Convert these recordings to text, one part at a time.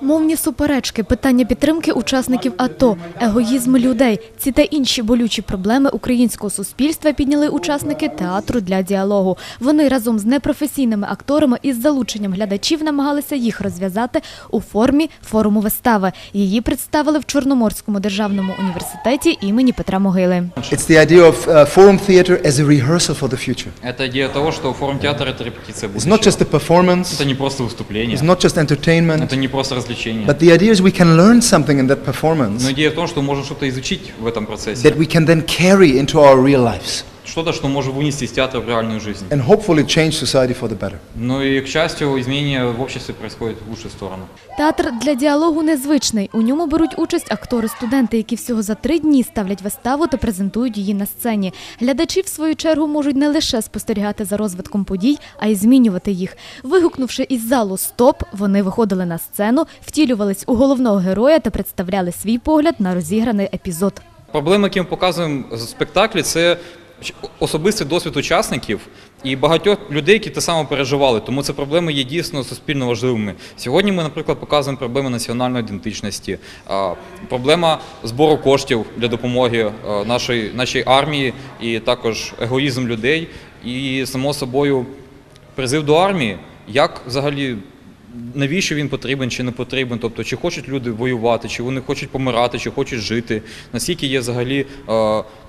Мовні суперечки, питання підтримки учасників АТО, егоїзм людей – ці та інші болючі проблеми українського суспільства підняли учасники театру для діалогу. Вони разом з непрофесійними акторами із залученням глядачів намагалися їх розв'язати у формі форуму вистави. Її представили в Чорноморському державному університеті імені Петра Могили. It's the idea of uh, forum theater as a rehearsal for the future. Это идея того, что форум-театр – это репетиция It's будущего. not just a performance, Это не просто выступление, it's not just entertainment, это не просто развлечение. but the idea is we can learn something in that performance Но идея в том, что мы можем что-то изучить в этом процессе. that we can then carry into our real lives Что-то, что можем вынести из театра в реальную жизнь. and hopefully change society for the better. Но и, к счастью, изменения в обществе происходят в лучшую сторону. Театр для діалогу незвичний. У ньому беруть участь актори-студенти, які всього за три дні ставлять виставу та презентують її на сцені. Глядачі, в свою чергу, можуть не лише спостерігати за розвитком подій, а й змінювати їх. Вигукнувши із залу Стоп, вони виходили на сцену, втілювались у головного героя та представляли свій погляд на розіграний епізод. Проблеми, які ми показуємо в спектаклі, це особистий досвід учасників і багатьох людей, які те саме переживали. Тому це проблеми є дійсно суспільно важливими. Сьогодні ми, наприклад, показуємо проблеми національної ідентичності, проблема збору коштів для допомоги нашої, нашій армії, і також егоїзм людей, і само собою призив до армії, як взагалі. Навіщо він потрібен чи не потрібен? Тобто, чи хочуть люди воювати, чи вони хочуть помирати, чи хочуть жити? Наскільки є взагалі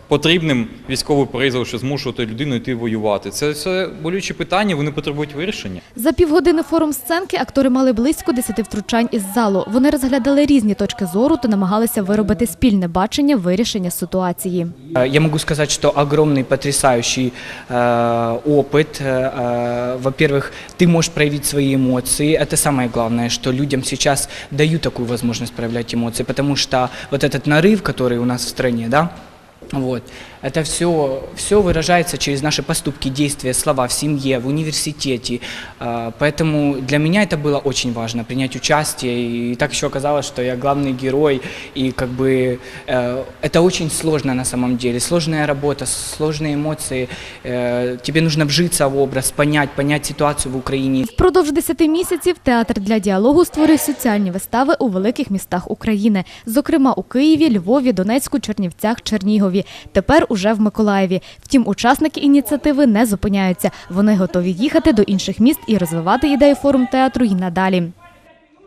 потрібним військовий призов, що змушувати людину йти воювати? Це все болючі питання, вони потребують вирішення. За півгодини форум сценки актори мали близько десяти втручань із залу. Вони розглядали різні точки зору та намагалися виробити спільне бачення вирішення ситуації. Э, Я могу сказать, что огромный, потрясающий э, опыт. Э, э, Во-первых, ты можешь проявить свои эмоции. Это самое главное, что людям сейчас дают такую возможность проявлять эмоции, потому что вот этот нарыв, который у нас в стране, да, вот, это все, все выражается через наши поступки, действия, слова в семье, в университете. А, Поэтому для меня это было очень важно, принять участие. И так еще оказалось, что я главный герой. И как бы э, это очень сложно на самом деле. Сложная работа, сложные эмоции. Э, Тебе нужно вжиться в образ, понять, понять ситуацию в Украине. Впродовж 10 місяців театр для діалогу створив соціальні вистави у великих містах України, зокрема у Києві, Львові, Донецьку, Чернівцях, Чернігові. Тепер уже в Миколаєві. Втім, учасники ініціативи не зупиняються. Вони готові їхати до інших міст і розвивати ідею форум театру й надалі.